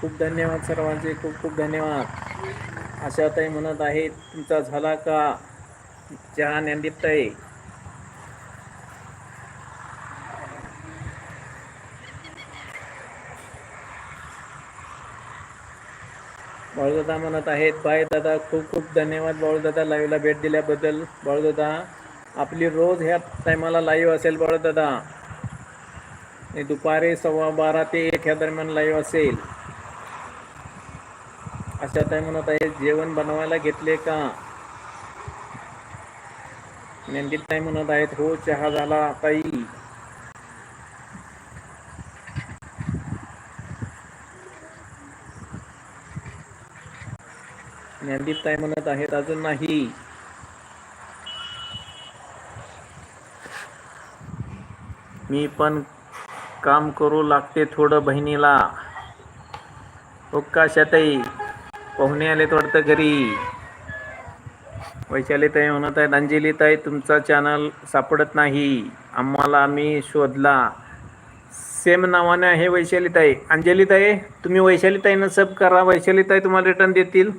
खूप धन्यवाद सर्वांचे खूप खूप धन्यवाद. आशाताई म्हणत आहेत तुमचा झाला का चहा ज्ञानदीपताई बाळूदादा म्हणत आहेत बाय दादा खूप खूप धन्यवाद बाळूदादा लाईव्हला भेट दिल्याबद्दल. बाळूदादा आपली रोज ह्या टायमाला लाईव्ह असेल बाळूदादा. दुपारी सव्वा बारा ते एक ह्या दरम्यान लाईव्ह असेल. अशा ताई म्हणत आहे जेवण बनवायला घेतले का? ज्ञानदीप ताई म्हणत आहेत हो चहा झाला ताई. ज्ञानदीप ताई म्हणत आहेत अजून नाही. मी पण काम करू लागते थोडं बहिणीला. हो का शाताई पाहुणे आले वाटतं घरी. वैशालीताई म्हणत आहेत अंजलीताई तुमचा चॅनल सापडत नाही. आम्हाला आम्ही शोधला. सेम नावाने आहे वैशालीताई. अंजलीताई तुम्ही वैशालीताईनं सब करा. वैशालीताई तुम्हाला रिटर्न देतील.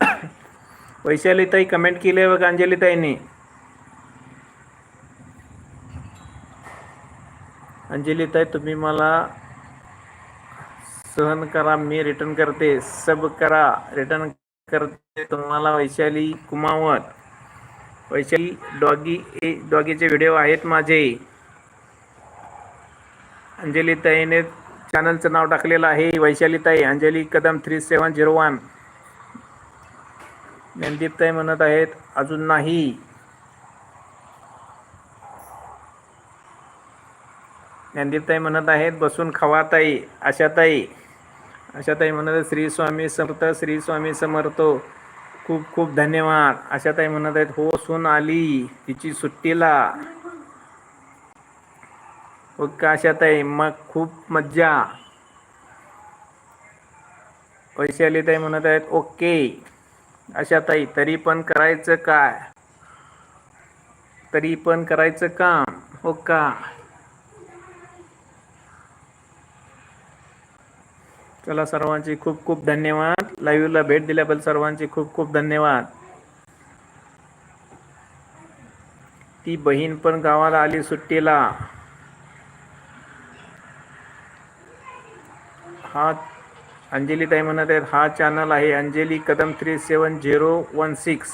वैशालीताई कमेंट केली आहे बघा अंजलीताईने. अंजलीताई तुम्ही मला सहन करा मी रिटर्न करते. सब करा रिटर्न करते. तुम्हाला वैशाली कुमावत. वैशाली डॉगी ए डॉगीचे व्हिडिओ आहेत माझे. अंजलीताईने चॅनलचं नाव टाकलेलं आहे. वैशालीताई Anjali Kadam three seven zero one ज्ञानदीपताई म्हणत आहेत अजून नाही. ज्ञानदीपताई म्हणत आहेत बसून खावा ताई आशाताई आशाताई म्हणत आहेत श्री स्वामी समर्थ श्री स्वामी समर्थ. खूप खूप धन्यवाद. आशाताई म्हणत आहेत हो सून आली तिची सुट्टीला. ओके आशाताई मग खूप मज्जा. वैशालीताई म्हणत आहेत ओके. आशाताई तरी पण करायचं काय? तरी पण करायचं काम. हो का? चला सर्वांचे खूप खूप धन्यवाद. लाईव्हला भेट दिल्याबद्दल सर्वांचे खूप खूप धन्यवाद. ती बहीण पण गावाला आली सुट्टीला. हा अंजली ताई म्हणत आहेत हा चॅनल आहे Anjali Kadam three seven zero one six